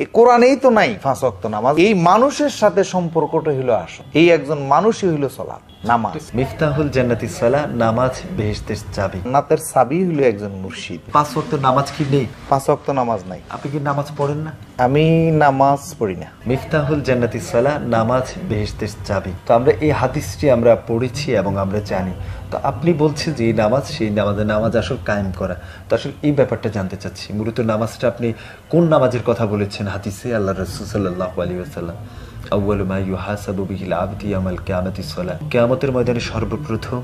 এই কোরআনেই তো নাই ওয়াক্ত নামাজ। এই মানুষের সাথে সম্পর্কটা হইল আসল। এই একজন মানুষই হইল সলাৎ নামাজ। মিফতাহুল জান্নাতি সালা নামাজ বেহেশতের চাবি। নাতের সাবি হইল একজন মুর্শিদ। পাঁচ ওয়াক্ত নামাজ কি নেই? পাঁচ ওয়াক্ত নামাজ নাই। আপনি কি নামাজ পড়েন না? আমি নামাজ পড়ি না। মিফতাহুল জান্নাতি সালা নামাজ বেহেশতের চাবি। তো আমরা এই হাদিসটি আমরা পড়েছি এবং আমরা জানি। তো আপনি বলছেন যে এই নামাজ, সেই নামাজের নামাজ আসল কায়েম করা। তো আসলে এই ব্যাপারটা জানতে চাচ্ছি। মূলত নামাজটা আপনি কোন নামাজের কথা বলেছেন হাতিসে আল্লাহ রসুল সাল্লাহ আলী আসাল্লাম কেয়ামতের ময়দানে সর্বপ্রথম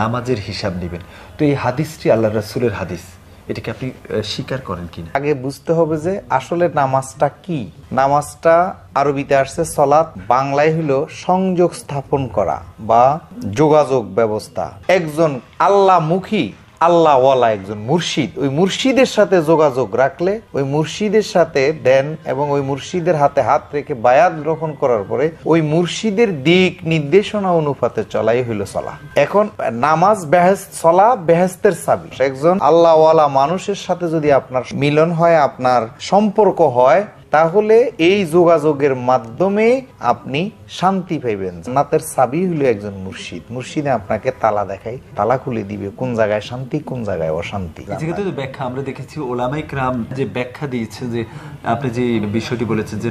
নামাজের হিসাব নেবেন। তো এই হাদিসটি আল্লাহ রাসুলের হাদিস। এটাকে আপনি স্বীকার করেন কিনা? আগে বুঝতে হবে যে আসলে নামাজটা কি? নামাজটা আরবিতে আসছে সলাৎ, বাংলায় হলো সংযোগ স্থাপন করা বা যোগাযোগ ব্যবস্থা। একজন আল্লাহমুখী আল্লাহওয়ালা একজন মুর্শিদ। ওই মুর্শিদের সাথে যোগাযোগ রাখলে, ওই মুর্শিদের সাথে দেন এবং ওই মুর্শিদের হাতে হাত রেখে বায়াত গ্রহণ করার পরে ওই মুর্শিদের দিক নির্দেশনা অনুপাতে চলাই হইল চলা এখন নামাজ বেহেস চলা বেহেস্তের সাবি একজন আল্লাহওয়ালা মানুষের সাথে যদি আপনার মিলন হয়, আপনার সম্পর্ক হয় তাহলে এই যোগাযোগের মাধ্যমে আপনি শান্তি পাইবেন। জান্নাতের সাবি হলো একজন মুর্শিদ। মুর্শিদে আপনাকে তালা দেখায়, তালা খুলে দিবে কোন জায়গায় শান্তি, কোন জায়গায় অশান্তি। জায়গাতে ব্যাখ্যা আমরা দেখেছি ওলামাই ক্রাম যে ব্যাখ্যা দিয়েছে যে, আপনি যে বিষয়টি বলেছেন যে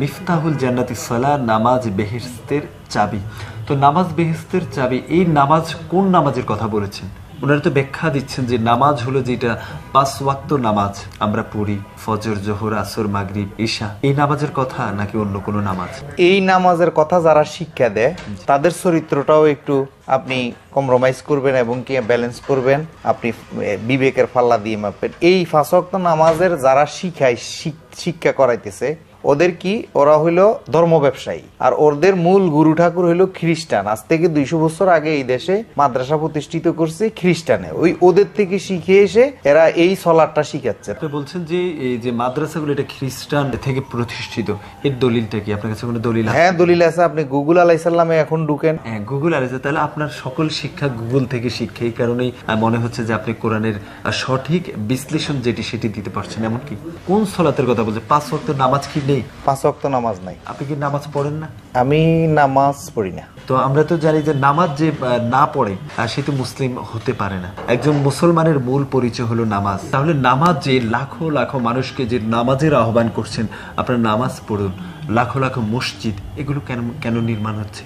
মিফতাহুল জান্নাতি সালা নামাজ বেহেস্তের চাবি। তো নামাজ বেহেস্তের চাবি, এই নামাজ কোন নামাজের কথা বলেছেন? ওনারা তো ব্যাখ্যা দিচ্ছেন যে নামাজ হলো যেটা পাঁচ ওয়াক্ত নামাজ। আমরা পড়ি ফজর জোহর আসর মাগরিব ঈশা। এই নামাজের কথা নাকি অন্য কোনো নামাজ? এই নামাজের কথা যারা শিক্ষা দেয় তাদের চরিত্রটাও একটু আপনি কম্প্রোমাইজ করবেন এবং কি ব্যালেন্স করবেন। আপনি বিবেকের ফাল্লা দিয়ে মাপবেন। এই ফাঁসক্ত নামাজের যারা শিখায় শিক্ষা করাইতেছে ওদের কি? ওরা হইল ধর্ম ব্যবসায়ী। আর ওদের মূল গুরু ঠাকুর হইল খ্রিস্টান। আজ থেকে দুইশো বছর আগে এই দেশে মাদ্রাসা প্রতিষ্ঠিত করছে খ্রিস্টানে। ওই ওদের থেকে শিখে এসে এরা এই সলাটটা শিখাচ্ছে। আপনি বলছেন যে এই যে মাদ্রাসাগুলো এটা খ্রিস্টান থেকে প্রতিষ্ঠিত। এর দলিলটা কি? আপনার কাছে কোনো দলিল হ্যাঁ দলিল আছে। আপনি গুগল আলাইসাল্লামে এখন ঢুকেন। হ্যাঁ গুগল আছে তাহলে আপনার সকল শিক্ষা গুগল থেকে শিক্ষা এই কারণেই মনে হচ্ছে যে আপনি কোরআনের সঠিক বিশ্লেষণ যেটি সেটি দিতে পারছেন। এমনকি কোন সলাতের কথা বলছে পাঁচ ওয়াক্ত নামাজ কি নেই পাঁচ ওয়াক্ত নামাজ নাই। আপনি কি নামাজ পড়েন না? আমি নামাজ পড়ি না। তো আমরা তো জানি যে নামাজ যে না পড়ে সে তো মুসলিম হতে পারে না। একজন মুসলমানের মূল পরিচয় হলো নামাজ। তাহলে নামাজ যে লাখো লাখো মানুষকে যে নামাজের আহ্বান করছেন আপনার নামাজ পড়ুন। লাখো লাখো মসজিদ এগুলো কেন কেন নির্মাণ হচ্ছে?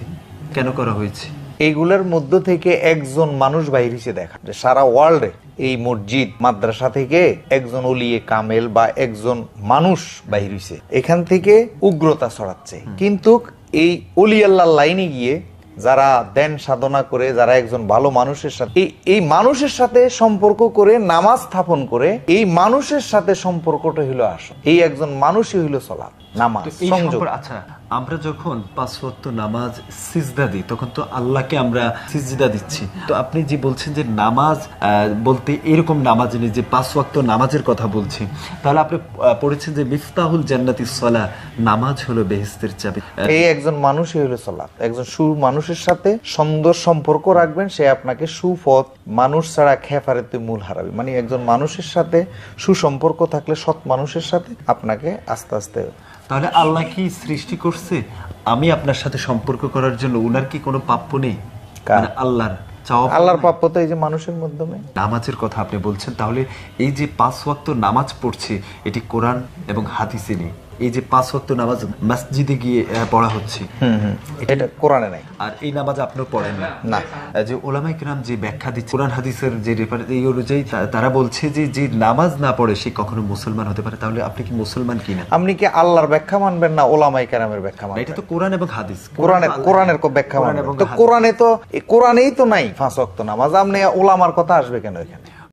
কেন করা হয়েছে? এইগুলোর মধ্য থেকে একজন মানুষ বাইর হিসেবে দেখা। যে সারা ওয়ার্ল্ডে এই মসজিদ মাদ্রাসা থেকে একজন অলিয়ে কামেল বা একজন মানুষ বাইর হইছে। এখান থেকে উগ্রতা ছড়াচ্ছে। কিন্তু এই অলি আল্লাহর লাইনে গিয়ে যারা দেন সাধনা করে যারা একজন ভালো মানুষের সাথে এই এই মানুষের সাথে সম্পর্ক করে নামাজ স্থাপন করে এই মানুষের সাথে সম্পর্কটা হইল আসল। এই একজন মানুষই হইল চলা নামাজ সংযোগ। আচ্ছা আমরা যখন পাঁচ ওয়াক্ত নামাজ সিজদা দিই, তখন তো আল্লাহকে আমরা সিজদা দিচ্ছি। তো আপনি যে বলছেন যে নামাজ বলতে এরকম নামাজ নেই যে পাঁচ ওয়াক্ত নামাজের কথা বলছি। তাহলে আপনি পড়েছেন যে মিফতাহুল জান্নাতি সলা, নামাজ হলো বেহেস্তের চাবি। এই একজন মানুষই হলো সালাত একজন সু মানুষের সাথে সুন্দর সম্পর্ক রাখবেন, সে আপনাকে সুপথ মানুষ ছাড়া খেফারেতে মূল হারাবে। মানে একজন মানুষের সাথে সুসম্পর্ক থাকলে সৎ মানুষের সাথে আপনাকে আস্তে আস্তে তাহলে আল্লাহ কি সৃষ্টি করছে? আমি আপনার সাথে সম্পর্ক করার জন্য উনার কি কোনো প্রাপ্য নেই? মানে আল্লাহর আল্লাহর প্রাপ্য তো এই যে মানুষের মাধ্যমে। নামাজের কথা আপনি বলছেন তাহলে এই যে পাঁচ ওয়াক্ত নামাজ পড়ছে এটি কোরআন এবং হাদিসে নেই। এই যে পাঁচ ওয়াক্ত নামাজ মসজিদে গিয়ে পড়া হচ্ছে। এটা কোরআনে নাই। আর এই নামাজ আপনিও পড়েন না। না। যে ওলামাই কিরাম যে ব্যাখ্যা দিচ্ছে কোরআন হাদিসের যে রেফারেন্স এই অনুযায়ী তারা বলছে যে যে নামাজ না পড়ে সে কখনো মুসলমান হতে পারে। তাহলে আপনি কি মুসলমান কিনা আপনি কি আল্লাহর ব্যাখ্যা মানবেন না ওলামাই কারামের ব্যাখ্যা মানবেন? এটা তো কোরআন এবং হাদিস। কোরআনের কোরআনের কো ব্যাখ্যা মানবেন। তো। কোরআনে তো কোরআনেই তো নাই পাঁচ ওয়াক্ত নামাজ। আপনি ওলামার কথা আসবে কেন এখানে?